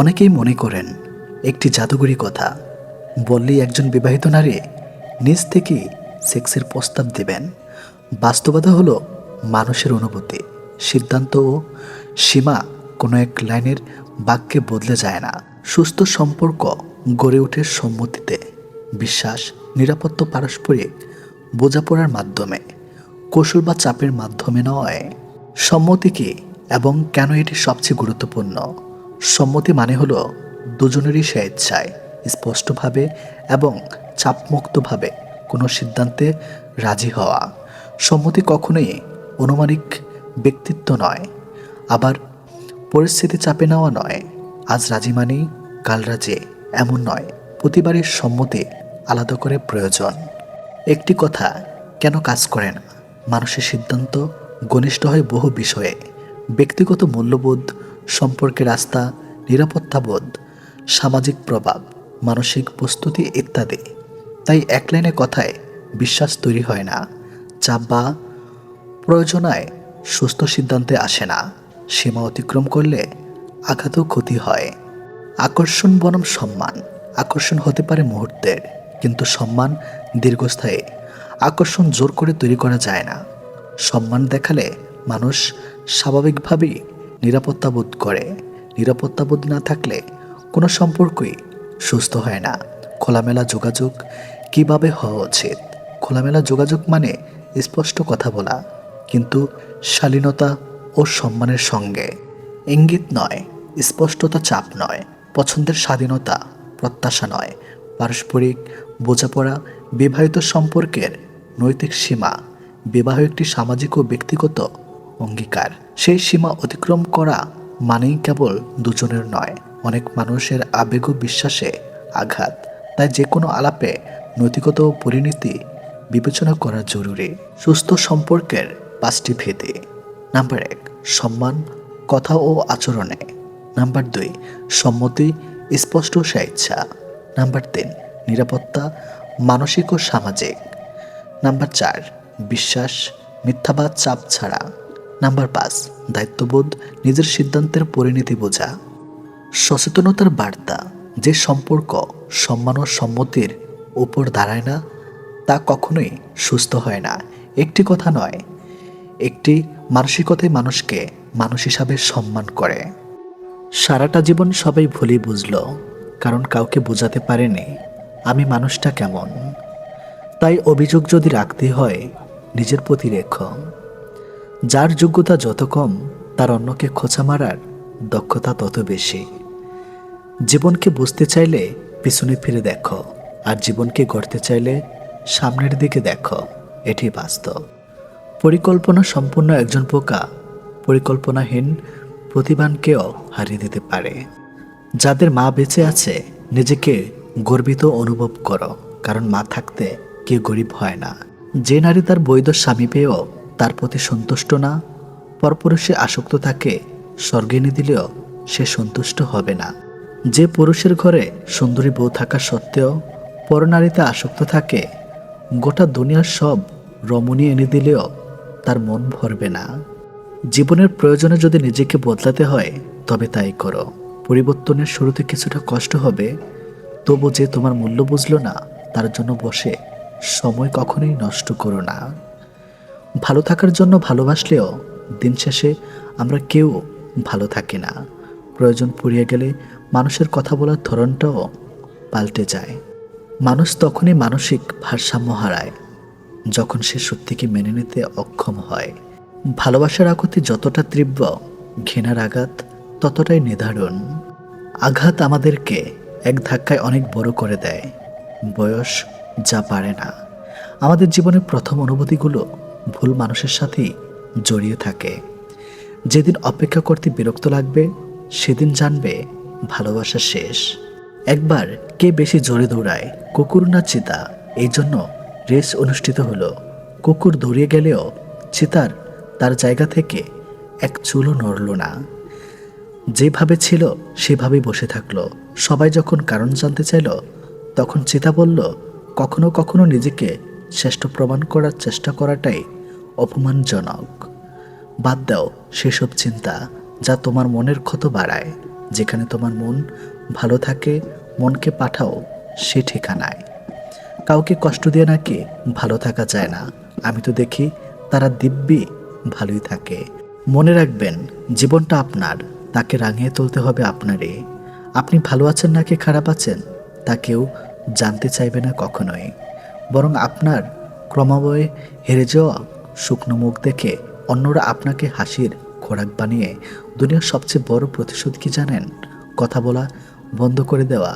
অনেকেই মনে করেন, একটি জাদুঘরি কথা। বললেই একজন বিবাহিত নারী নিজ থেকেই সেক্সের প্রস্তাব দেবেন। বাস্তবতা হলো মানুষের অনুভূতি, সিদ্ধান্ত ও সীমা কোনো এক লাইনের বাক্যে বদলে যায় না। সুস্থ সম্পর্ক গড়ে ওঠে সম্মতিতে, বিশ্বাস, নিরাপত্তা পারস্পরিক বোঝাপড়ার মাধ্যমে, কৌশল বা চাপের মাধ্যমে নয়। সম্মতি কি এবং কেন এটি সবচেয়ে গুরুত্বপূর্ণ? সম্মতি মানে হলো দুজনেরই স্বেচ্ছায়, স্পষ্টভাবে এবং চাপমুক্তভাবে কোনো সিদ্ধান্তে রাজি হওয়া। সম্মতি কখনোই অনুমানিক ব্যক্তিত্ব নয়, আবার পরিস্থিতি চাপে নেওয়া নয়। আজ রাজি মানেই, কাল রাজি, এমন নয়। প্রতিবারই সম্মতি আলাদা করে প্রয়োজন। একটি কথা, কেন কাজ করে না? মানুষের সিদ্ধান্ত ঘনিষ্ঠ হয় বহু বিষয়ে। ব্যক্তিগত মূল্যবোধ সম্পর্কের আস্থা নিরাপত্তাবোধ সামাজিক প্রভাব, মানসিক প্রস্তুতি ইত্যাদি। তাই এক লাইনে কথায় বিশ্বাস তৈরি হয় না, চাপ বা প্রয়োজনায় সুস্থ সিদ্ধান্তে আসে না। সীমা অতিক্রম করলে আঘাতও ক্ষতি হয়। আকর্ষণ বনাম সম্মান। আকর্ষণ হতে পারে মুহূর্তের, কিন্তু সম্মান দীর্ঘস্থায়ী। আকর্ষণ জোর করে তৈরি করা যায় না। সম্মান দেখালে মানুষ স্বাভাবিকভাবেই নিরাপত্তা বোধ করে। নিরাপত্তা বোধ না থাকলে কোনো সম্পর্কই সুস্থ হয় না। খোলামেলা যোগাযোগ কীভাবে হওয়া উচিত? খোলামেলা যোগাযোগ মানে স্পষ্ট কথা বলা, কিন্তু শালীনতা ও সম্মানের সঙ্গে। ইঙ্গিত নয়, স্পষ্টতা চাপ নয়, পছন্দের স্বাধীনতা, প্রত্যাশা নয়। পারস্পরিক বোঝাপড়া, বিবাহিত সম্পর্কের নৈতিক সীমা, বিবাহ একটি সামাজিক ও ব্যক্তিগত অঙ্গীকার। সেই সীমা অতিক্রম করা মানেই কেবল দুজনের নয়, অনেক মানুষের আবেগ ও বিশ্বাসে আঘাত। তাই যে কোনো আলাপে নৈতিকতা পরিণতি বিবেচনা করা জরুরি। সুস্থ সম্পর্কের পাঁচটি ভেদে। নাম্বার এক, সম্মান, কথা ও আচরণে। নাম্বার দুই, সম্মতি, স্পষ্ট স্বেচ্ছা। নাম্বার তিন, নিরাপত্তা, মানসিক ও সামাজিক। নাম্বার চার, বিশ্বাস মিথ্যাবাদ চাপ ছাড়া। নাম্বার পাঁচ, দায়িত্ববোধ, নিজের সিদ্ধান্তের পরিণতি বোঝা। সচেতনতার বার্তা, যে সম্পর্ক সম্মান ও সম্মতির উপর দাঁড়ায় না, তা কখনোই সুস্থ হয় না। একটি কথা নয়, একটি মানসিকতাই মানুষকে মানুষ হিসাবে সম্মান করে। সারাটা জীবন সবাই ভুলই বুঝলো, কারণ কাউকে বোঝাতে পারেনি, আমি মানুষটা কেমন? তাই অভিযোগ যদি রাখতে হয়, নিজের প্রতি রেখো যার যোগ্যতা যত কম, তার অন্যকে খোঁচা মারার দক্ষতা তত বেশি। জীবনকে বুঝতে চাইলে পিছনে ফিরে দেখো, আর জীবনকে গড়তে চাইলে সামনের দিকে দেখো, এটি বাস্তব। পরিকল্পনা সম্পূর্ণ একজন পোকা পরিকল্পনাহীন প্রতিভানকেও হারিয়ে দিতে পারে। যাদের মা বেঁচে আছে, নিজেকে গর্বিত অনুভব করো, কারণ মা থাকতে কেউ গরিব হয় না। যে নারী তার বৈধ স্বামী পেয়েও তার প্রতি সন্তুষ্ট না পরপুরুষে আসক্ত থাকে, স্বর্গে এনে দিলেও সে সন্তুষ্ট হবে না। যে পুরুষের ঘরে সুন্দরী বউ থাকা সত্ত্বেও পরনারীতে আসক্ত থাকে, গোটা দুনিয়ার সব রমণী এনে দিলেও তার মন ভরবে না। জীবনের প্রয়োজনে যদি নিজেকে বদলাতে হয়, তবে তাই করো। পরিবর্তনের শুরুতে কিছুটা কষ্ট হবে, তবু যে তোমার মূল্য বুঝলো না, তার জন্য বসে সময় কখনোই নষ্ট করো না। ভালো থাকার জন্য ভালোবাসলেও দিন শেষে আমরা কেউ ভালো থাকি না। প্রয়োজন পুড়িয়ে গেলে মানুষের কথা বলার ধরনটাও পাল্টে যায়। মানুষ তখনই মানসিক ভারসাম্য হারায়, যখন সে সত্যিকে মেনে নিতে অক্ষম হয়। ভালোবাসার আকুতি যতটা তীব্র, ঘৃণার আঘাত ততটাই নির্ধারণ আঘাত আমাদেরকে এক ধাক্কায় অনেক বড় করে দেয়। বয়স যা পারে না। আমাদের জীবনের প্রথম অনুভূতিগুলো ভুল মানুষের সাথেই জড়িয়ে থাকে। যেদিন অপেক্ষা করতে বিরক্ত লাগবে, সেদিন জানবে ভালোবাসা শেষ। একবার কে বেশি জোরে দৌড়ায়, কুকুর না চিতা? এই জন্য রেস অনুষ্ঠিত হলো। কুকুর দৌড়িয়ে গেলেও চিতার তার জায়গা থেকে এক চুলও নড়ল না। যেভাবে ছিল, সেভাবেই বসে থাকল। সবাই যখন কারণ জানতে চাইল, তখন চিতা বলল, কখনো কখনো নিজেকে শ্রেষ্ঠ প্রমাণ করার চেষ্টা করাটাই অপমানজনক। বাদ দাও সেসব চিন্তা যা তোমার মনের ক্ষত বাড়ায়। যেখানে তোমার মন ভালো থাকে, মনকে পাঠাও সে ঠিকানায়। কাউকে কষ্ট দিয়ে নাকি ভালো থাকা যায় না। আমি তো দেখি তারা দিব্যি ভালোই থাকে। মনে রাখবেন, জীবনটা আপনার। তাকে রাঙিয়ে তুলতে হবে আপনারই। আপনি ভালো আছেন নাকি খারাপ আছেন, তা কেউ জানতে চাইবে না কখনোই। বরং আপনার ক্রমাবয়ে হেরে যাওয়া শুকনো মুখ দেখে অন্যরা আপনাকে হাসির খোরাক বানিয়ে দুনিয়ার সবচেয়ে বড় প্রতিশোধ কি জানেন? কথা বলা বন্ধ করে দেওয়া।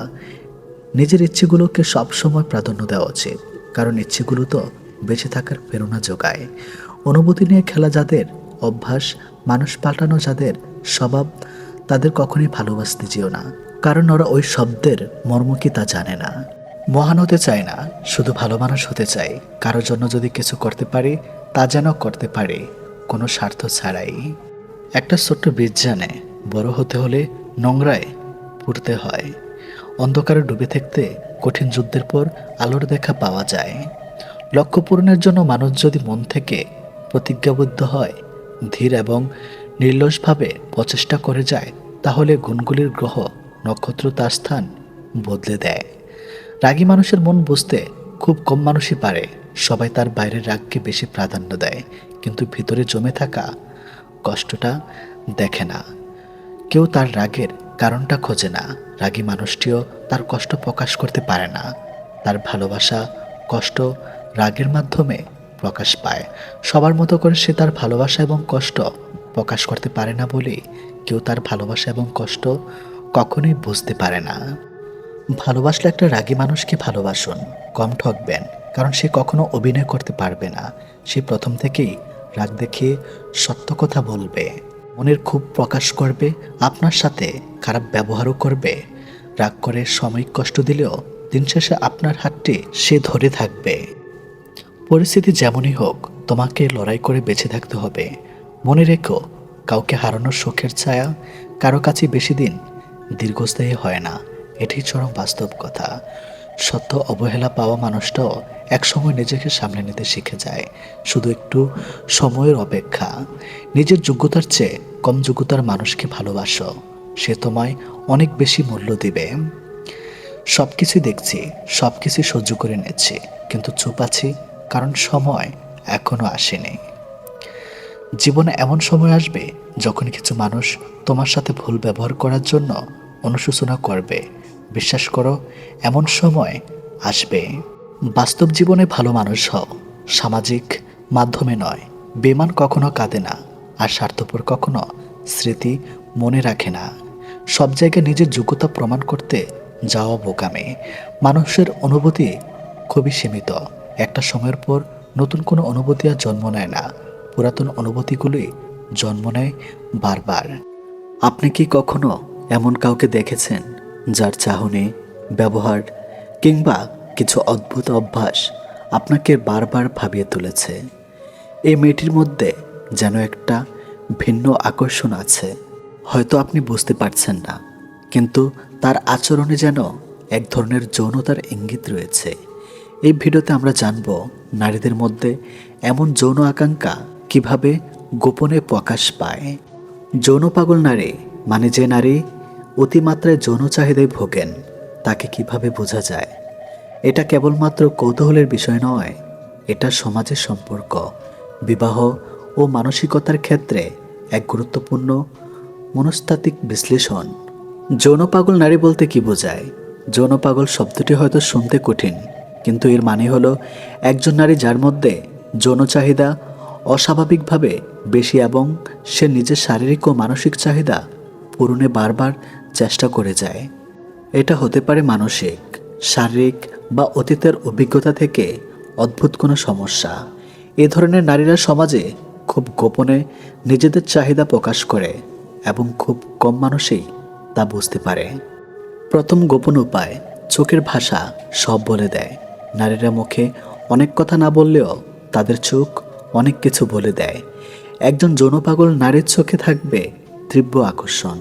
নিজের ইচ্ছেগুলোকে সবসময় প্রাধান্য দেওয়া উচিত, কারণ ইচ্ছেগুলো তো বেঁচে থাকার প্রেরণা যোগায়। অনুভূতি নিয়ে খেলা যাদের, অভ্যাস, মানুষ পাল্টানো যাদের স্বভাব, তাদের কখনই ভালোবাসতে যেও না, কারণ ওরা ওই শব্দের মর্ম কি তা জানে না। মহান হতে চায় না, শুধু ভালো মানুষ হতে চাই কারোর জন্য যদি কিছু করতে পারি তা যেন করতে পারে, কোনো স্বার্থ ছাড়াই। একটা ছোট্ট বীজ জানে, বড় হতে হলে নোংরায় পুড়তে হয়। অন্ধকারে ডুবে থাকতে কঠিন যুদ্ধের পর আলোর দেখা পাওয়া যায়। লক্ষ্য পূরণের জন্য মানুষ যদি মন থেকে প্রতিজ্ঞাবদ্ধ হয়, ধীর এবং নির্লসভাবে প্রচেষ্টা করে যায়, তাহলে গুণগুলির গ্রহ নক্ষত্র তার স্থান বদলে দেয়। রাগী মানুষের মন বুঝতে খুব কম মানুষই পারে। সবাই তার বাইরের রাগকে বেশি প্রাধান্য দেয়, কিন্তু ভিতরে জমে থাকা কষ্টটা দেখে না। কেউ তার রাগের কারণটা খোঁজে না। রাগী মানুষটিও তার কষ্ট প্রকাশ করতে পারে না। তার ভালোবাসা, কষ্ট রাগের মাধ্যমে প্রকাশ পায়। সবার মতো করে সে তার ভালোবাসা এবং কষ্ট প্রকাশ করতে পারে না বলে কেউ তার ভালোবাসা এবং কষ্ট কখনোই বুঝতে পারে না। ভালোবাসলে একটা রাগী মানুষকে ভালোবাসুন, কম ঠকবেন, কারণ সে কখনো অভিনয় করতে পারবে না। সে প্রথম থেকেই রাগ দেখিয়ে সত্য কথা বলবে। মনের খুব প্রকাশ করবে, আপনার সাথে খারাপ ব্যবহারও করবে। রাগ করে সাময়িক কষ্ট দিলেও দিন শেষে আপনার হাতটি সে ধরে থাকবে। পরিস্থিতি যেমনই হোক, তোমাকে লড়াই করে বেঁচে থাকতে হবে। মনে রেখো, কাউকে হারানোর শোকের ছায়া কারও কাছে বেশি দিন দীর্ঘস্থায়ী হয় না। এটি চরম বাস্তব কথা। সত্য অবহেলা পাওয়া মানুষটাও একসময় নিজেকে সামলে নিতে শিখে যায়। শুধু একটু সময়ের অপেক্ষা। নিজের যোগ্যতার চেয়ে কম যোগ্যতার মানুষকে ভালোবাসো। সে তোমায় অনেক বেশি মূল্য দিবে। সব কিছু দেখছি সব কিছু সহ্য করে নিচ্ছি, কিন্তু চুপ আছি, কারণ সময় এখনও আসেনি। জীবনে এমন সময় আসবে যখন কিছু মানুষ তোমার সাথে ভুল ব্যবহার করার জন্য অনুশোচনা করবে। বিশ্বাস করো, এমন সময় আসবে। বাস্তব জীবনে ভালো মানুষ হও, সামাজিক মাধ্যমে নয় বেমান কখনো কাঁদে না, আর স্বার্থপর কখনো স্মৃতি মনে রাখে না। সব জায়গায় নিজের যোগ্যতা প্রমাণ করতে যাওয়া বোকামে। মানুষের অনুভূতি খুবই সীমিত। একটা সময়ের পর নতুন কোনো অনুভূতি আর জন্ম নেয় না। পুরাতন অনুভূতিগুলোই জন্ম নেয় বারবার। আপনি কি কখনো এমন কাউকে দেখেছেন? যার চাহনি, ব্যবহার কিংবা কিছু অদ্ভুত অভ্যাস আপনাকে বারবার ভাবিয়ে তুলেছে। এই মেয়েটির মধ্যে যেন একটা ভিন্ন আকর্ষণ আছে। হয়তো আপনি বুঝতে পারছেন না, কিন্তু তার আচরণে যেন এক ধরনের যৌনতার ইঙ্গিত রয়েছে। এই ভিডিওতে আমরা জানব নারীদের মধ্যে এমন যৌন আকাঙ্ক্ষা কীভাবে গোপনে প্রকাশ পায়। যৌন পাগল নারী মানে যে নারী অতিমাত্রায় যৌন চাহিদায় ভোগেন, তাকে কীভাবে বোঝা যায়? এটা কেবলমাত্র কৌতূহলের বিষয় নয়, এটা সমাজের সম্পর্ক, বিবাহ ও মানসিকতার ক্ষেত্রে এক গুরুত্বপূর্ণ মনস্তাত্ত্বিক বিশ্লেষণ। যৌন পাগল নারী বলতে কি বোঝায়? যৌন পাগল শব্দটি হয়তো শুনতে কঠিন, কিন্তু এর মানে হলো একজন নারী যার মধ্যে যৌন চাহিদা অস্বাভাবিকভাবে বেশি এবং সে নিজের শারীরিক ও মানসিক চাহিদা পূরণে বারবার চেষ্টা করে যায়। এটা হতে পারে মানসিক, শারীরিক বা অতীতের অভিজ্ঞতা থেকে অদ্ভুত কোনো সমস্যা। এ ধরনের নারীরা সমাজে খুব গোপনে নিজেদের চাহিদা প্রকাশ করে এবং খুব কম মানুষই তা বুঝতে পারে। প্রথম গোপন উপায়, চোখের ভাষা সব বলে দেয়। নারীরা মুখে অনেক কথা না বললেও তাদের চোখ অনেক কিছু বলে দেয়। একজন যৌনপাগল নারীর চোখে থাকবে তীব্র আকর্ষণ।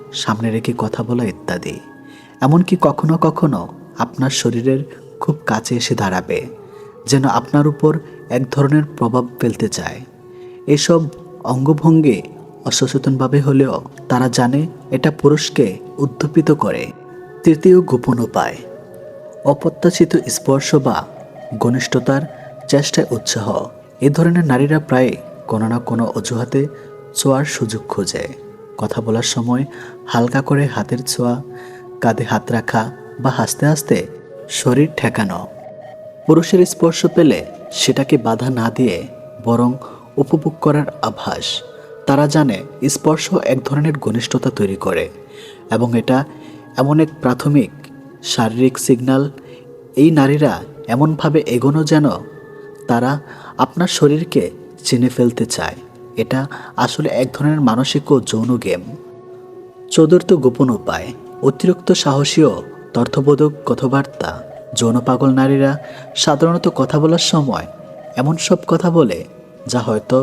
সামনে রেখে কথা বলা ইত্যাদি। এমনকি কখনো কখনো আপনার শরীরের খুব কাছে এসে দাঁড়াবে, যেন আপনার উপর এক ধরনের প্রভাব ফেলতে চায়। এসব অঙ্গভঙ্গি অসচেতনভাবে হলেও তারা জানে এটা পুরুষকে উদ্দীপিত করে। তৃতীয় গোপন উপায়, অপ্রত্যাশিত স্পর্শ বা ঘনিষ্ঠতার চেষ্টায় উৎসাহ। এ ধরনের নারীরা প্রায় কোনো না কোনো অজুহাতে ছোঁয়ার সুযোগ খোঁজে। কথা বলার সময় হালকা করে হাতের ছোঁয়া, কাঁধে হাত রাখা বা হাসতে হাসতে শরীর ঠেকানো। পুরুষের স্পর্শ পেলে সেটাকে বাধা না দিয়ে বরং উপভোগ করার আভাস। তারা জানে স্পর্শ এক ধরনের ঘনিষ্ঠতা তৈরি করে এবং এটা এমন এক প্রাথমিক শারীরিক সিগন্যাল। এই নারীরা এমনভাবে এগোনো যেন তারা আপনার শরীরকে চিনে ফেলতে চায়। এটা আসলে এক ধরনের মানসিক ও যৌন গেম। চতুর্থ গোপন উপায়, অতিরিক্ত সাহসী ও তর্থবোধক কথাবার্তা। যৌন পাগল নারীরা সাধারণত কথা বলার সময় এমন সব কথা বলে, যা হয়তো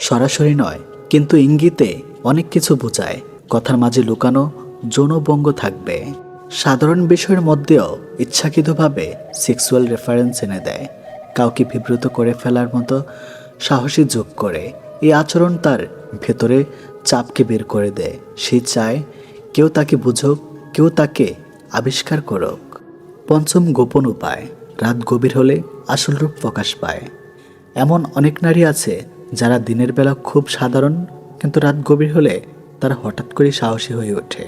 সরাসরি নয়, কিন্তু ইঙ্গিতে অনেক কিছু বোঝায়। কথার মাঝে লুকানো যৌনবঙ্গ থাকবে। সাধারণ বিষয়ের মধ্যেও ইচ্ছাকৃতভাবে সেক্সুয়াল রেফারেন্স এনে দেয়। কাউকে বিব্রত করে ফেলার মতো সাহসী যোগ করে। এই আচরণ তার ভেতরে চাপকে বের করে দেয়। সে চায়, কেউ তাকে বুঝুক, কেউ তাকে আবিষ্কার করুক। পঞ্চম গোপন উপায়, রাত গভীর হলে আসল রূপ প্রকাশ পায়। এমন অনেক নারী আছে যারা দিনের বেলা খুব সাধারণ, কিন্তু রাত গভীর হলে তারা হঠাৎ করে সাহসী হয়ে ওঠে।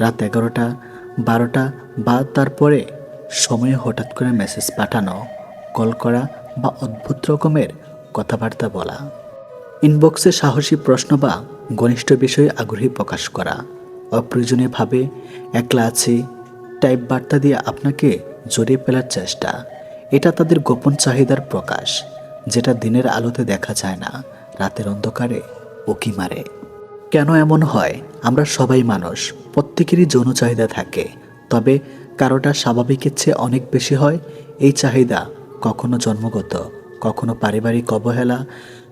রাত এগারোটা, বারোটা বা তারপরে সময়ে হঠাৎ করে মেসেজ পাঠানো, কল করা বা অদ্ভুত রকমের কথাবার্তা বলা। ইনবক্সে সাহসী প্রশ্ন বা ঘনিষ্ঠ বিষয়ে আগ্রহী প্রকাশ করা। অপ্রয়োজনীয়ভাবে একলা আছি, টাইপ বার্তা দিয়ে আপনাকে জড়িয়ে ফেলার চেষ্টা। এটা তাদের গোপন চাহিদার প্রকাশ, যেটা দিনের আলোতে দেখা যায় না, রাতের অন্ধকারে উকি মারে। কেন এমন হয়? আমরা সবাই মানুষ, প্রত্যেকেরই যৌন চাহিদা থাকে। তবে কারোটা স্বাভাবিকের চেয়ে অনেক বেশি হয়, এই চাহিদা কখনো জন্মগত, কখনো পারিবারিক অবহেলা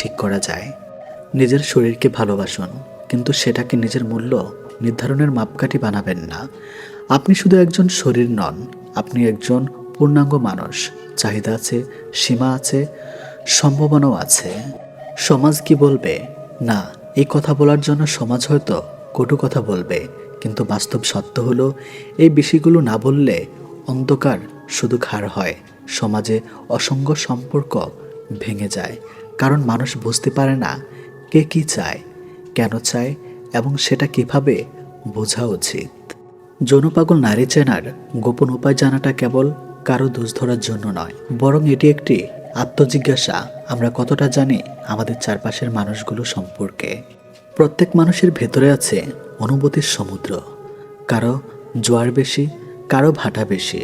ঠিক করা যায়। নিজের শরীরকে ভালোবাসুন, কিন্তু সেটাকে নিজের মূল্য নির্ধারণের মাপকাঠি বানাবেন না। আপনি শুধু একজন শরীর নন, আপনি একজন পূর্ণাঙ্গ মানুষ। চাহিদা আছে, সীমা আছে, সম্ভাবনাও আছে। সমাজ কি বলবে? না, এই কথা বলার জন্য সমাজ হয়তো কটু কথা বলবে, কিন্তু বাস্তব সত্য হলো, এই বিষয়গুলো না বললে অন্ধকার শুধু ঘাড় হয়, সমাজে অসংখ্য সম্পর্ক ভেঙে যায়। কারণ মানুষ বুঝতে পারে না কে কি চায়, কেন চায় এবং সেটা কীভাবে বোঝা উচিত। যৌনপাগল নারী চেনার গোপন উপায় জানাটা কেবল কারও দোষ ধরার জন্য নয়, বরং এটি একটি আত্মজিজ্ঞাসা। আমরা কতটা জানি আমাদের চারপাশের মানুষগুলো সম্পর্কে। প্রত্যেক মানুষের ভেতরে আছে অনুভূতির সমুদ্র। কারও জোয়ার বেশি, কারও ভাটা বেশি।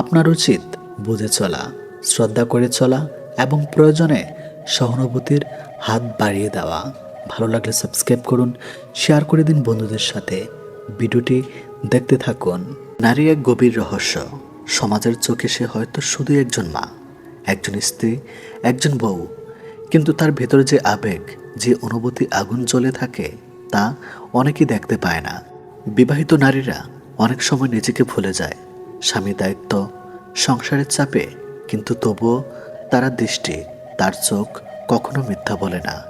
আপনার উচিত বুঝে চলা, শ্রদ্ধা করে চলা এবং প্রয়োজনে সহানুভূতির হাত বাড়িয়ে দেওয়া। ভালো লাগলে সাবস্ক্রাইব করুন, শেয়ার করে দিন বন্ধুদের সাথে। ভিডিওটি দেখতে থাকুন। নারী এক গভীর রহস্য। সমাজের চোখে সে হয়তো শুধু একজন মা, একজন স্ত্রী, একজন বউ। কিন্তু তার ভেতরে যে আবেগ, যে অনুভূতি আগুন জ্বলে থাকে, তা অনেকেই দেখতে পায় না। বিবাহিত নারীরা অনেক সময় নিজেকে ভুলে যায়। স্বামী দায়িত্ব, সংসারের চাপে, কিন্তু তবুও তারা দৃষ্টি তার চোখ কখনো মিথ্যা বলে না।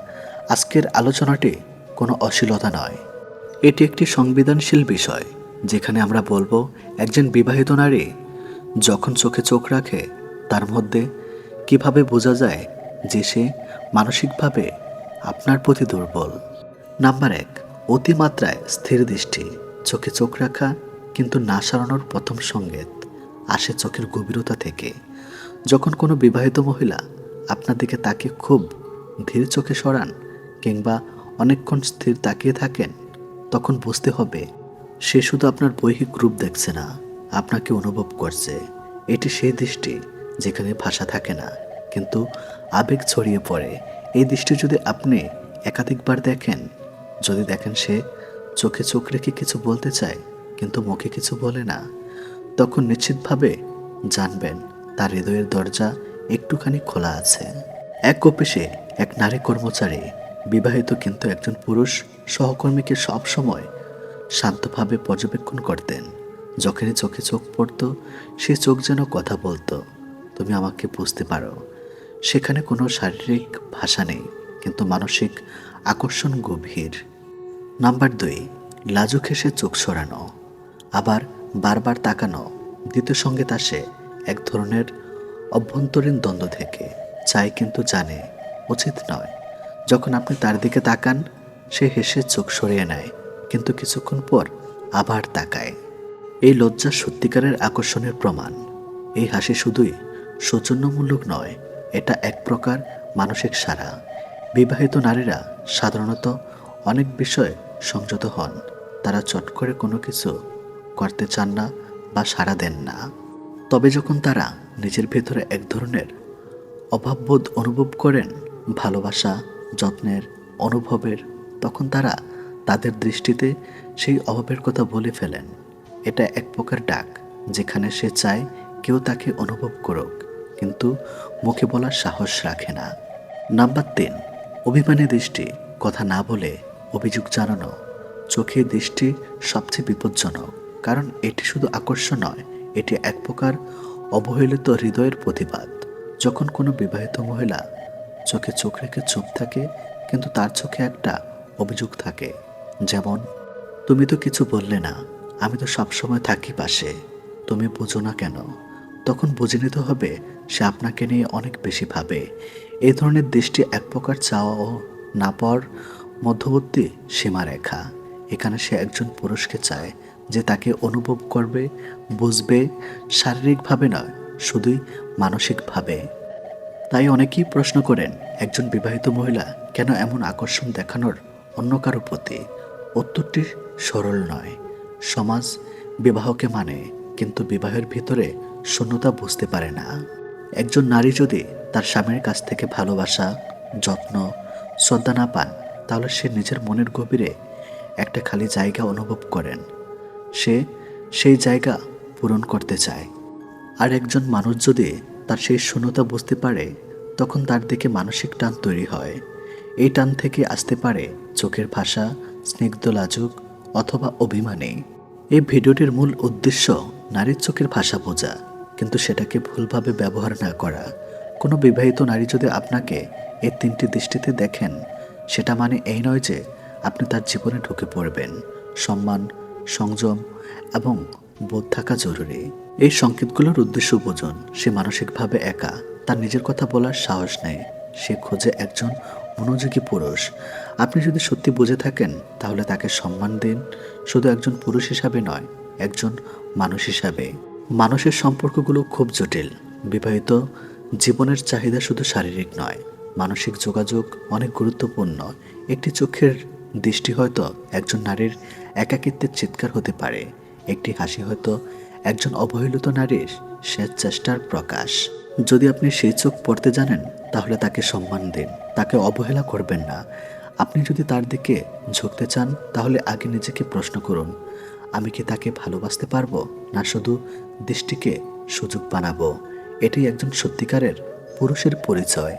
আজকের আলোচনাটি কোনো অশ্লীলতা নয়। এটি একটি সংবেদনশীল বিষয়, যেখানে আমরা বলব, একজন বিবাহিত নারী যখন চোখে চোখ রাখে, তার মধ্যে কীভাবে বোঝা যায় যে সে মানসিকভাবে আপনার প্রতি দুর্বল? নাম্বার এক, অতিমাত্রায় স্থির দৃষ্টি, চোখে চোখ রাখা কিন্তু না সারানোর প্রথম সঙ্গেত আসে চোখের গভীরতা থেকে। যখন কোনো বিবাহিত মহিলা আপনার দিকে তাকিয়ে খুব ধীর চোখে সরান কিংবা অনেকক্ষণ স্থির তাকিয়ে থাকেন, তখন বুঝতে হবে সে শুধু আপনার বৈহিক রূপ দেখছে না, আপনাকে অনুভব করছে। এটি সেই দৃষ্টি যেখানে ভাষা থাকে না, কিন্তু আবেগ ছড়িয়ে পড়ে। এই দৃষ্টি যদি আপনি একাধিকবার দেখেন, যদি দেখেন সে চোখে চোখ রেখে কিছু বলতে চায়, কিন্তু মুখে কিছু বলে না, তখন নিশ্চিতভাবে জানবেন তার হৃদয়ের দরজা একটুখানি খোলা আছে। এক অফিসে এক নারী কর্মচারী, বিবাহিত কিন্তু একজন পুরুষ, সহকর্মীকে সব সময় শান্তভাবে পর্যবেক্ষণ করতেন। যখনই চোখে চোখ পড়তো, সে চোখ যেন কথা বলতো, তুমি আমাকে বুঝতে পারো, সেখানে কোনো শারীরিক ভাষা নেই, কিন্তু মানসিক আকর্ষণ গভীর। নাম্বার দুই, লাজুক হেসে চোখ সরানো। আবার বারবার তাকানো, দ্বিতীয় সংগীত আসে এক ধরনের অভ্যন্তরীণ দ্বন্দ্ব থেকে চাই কিন্তু জানে, উচিত নয়। যখন আপনি তার দিকে তাকান, সে হেসে চোখ সরিয়ে নেয়, কিন্তু কিছুক্ষণ পর আবার তাকায়। এই লজ্জা সত্যিকারের আকর্ষণের প্রমাণ। এই হাসি শুধুই সৌজন্যমূলক নয়, এটা এক প্রকার মানসিক সারা বিবাহিত নারীরা সাধারণত অনেক বিষয়ে সংযত হন। তারা চট করে কোনো কিছু করতে চান না বা সাড়া দেন না। তবে যখন তারা নিজের ভেতরে এক ধরনের অভাববোধ অনুভব করেন, ভালোবাসা, যত্নের, অনুভবের, তখন তারা তাদের দৃষ্টিতে সেই অভাবের কথা বলে ফেলেন। এটা এক প্রকার ডাক, যেখানে সে চায় কেউ তাকে অনুভব করুক, কিন্তু মুখে বলার সাহস রাখে না। নাম্বার তিন, অভিমানী দৃষ্টি, কথা না বলে অভিযোগ জানানো। চোখে দৃষ্টি সবচেয়ে বিপজ্জনক, কারণ এটি শুধু আকর্ষণ নয় এটি এক প্রকার অবহেলিত হৃদয়ের প্রতিবাদ। যখন কোনো বিবাহিত মহিলা চোখে চোখ রেখে চুপ থাকে, কিন্তু তার চোখে একটা অভিযোগ থাকে, যেমন, তুমি তো কিছু বললে না, আমি তো সবসময় থাকি পাশে, তুমি বুঝো না কেন? তখন বুঝে নিতে হবে, সে আপনাকে নিয়ে অনেক বেশি ভাবে। এই ধরনের দৃষ্টি এক প্রকার চাওয়া ও না পাওয়ার মধ্যবর্তী সীমারেখা। এখানে সে একজন পুরুষকে চায় যে তাকে অনুভব করবে, বুঝবে, শারীরিকভাবে নয়, শুধুই মানসিকভাবে। তাই অনেকেই প্রশ্ন করেন, একজন বিবাহিত মহিলা কেন এমন আকর্ষণ দেখানোর অন্য কারও প্রতি উত্তরটি সরল নয়। সমাজ বিবাহকে মানে কিন্তু বিবাহের ভিতরে শূন্যতা বুঝতে পারে না। একজন নারী যদি তার স্বামীর কাছ থেকে ভালোবাসা, যত্ন, শ্রদ্ধা না পান, তাহলে সে নিজের মনের গভীরে একটা খালি জায়গা অনুভব করেন। সে সেই জায়গা পূরণ করতে চায়। আর একজন মানুষ যদি তার সেই শূন্যতা বুঝতে পারে, তখন তার দিকে মানসিক টান তৈরি হয়। এই টান থেকে আসতে পারে চোখের ভাষা, স্নিগ্ধ লাজুক অথবা অভিমানী। এই ভিডিওটির মূল উদ্দেশ্য নারীর চোখের ভাষা বোঝা, কিন্তু সেটাকে ভুলভাবে ব্যবহার না করা। কোনো বিবাহিত নারী যদি আপনাকে এই তিনটি দৃষ্টিতে দেখেন, সেটা মানে এই নয় যে আপনি তার জীবনে ঢুকে পড়বেন। সম্মান, সংযম এবং বোধ থাকা জরুরি। এই সংকেতগুলোর উদ্দেশ্য বুঝুন সে মানসিকভাবে একা। তার নিজের কথা বলার সাহস নেই। সে খোঁজে একজন মনোযোগী পুরুষ। আপনি যদি সত্যি বুঝে থাকেন, তাহলে তাকে সম্মান দিন। শুধু একজন পুরুষ হিসাবে নয়, একজন মানুষ হিসাবে। মানুষের সম্পর্কগুলো খুব জটিল। বিবাহিত জীবনের চাহিদা শুধু শারীরিক নয়, মানসিক যোগাযোগ অনেক গুরুত্বপূর্ণ। একটি চোখের দৃষ্টি হয়তো একজন নারীর একাকিত্বের চিৎকার হতে পারে। একটি হাসি হয়তো একজন অবহেলিত নারীর সে চেষ্টার প্রকাশ। যদি আপনি সেই চোখ পড়তে জানেন, তাহলে তাকে সম্মান দিন। তাকে অবহেলা করবেন না। আপনি যদি তার দিকে ঝুঁকতে চান, তাহলে আগে নিজেকে প্রশ্ন করুন, আমি কি তাকে ভালোবাসতে পারব? না, শুধু দৃষ্টিকে সুযোগ বানাবো? এটি একজন সত্যিকারের পুরুষের পরিচয়।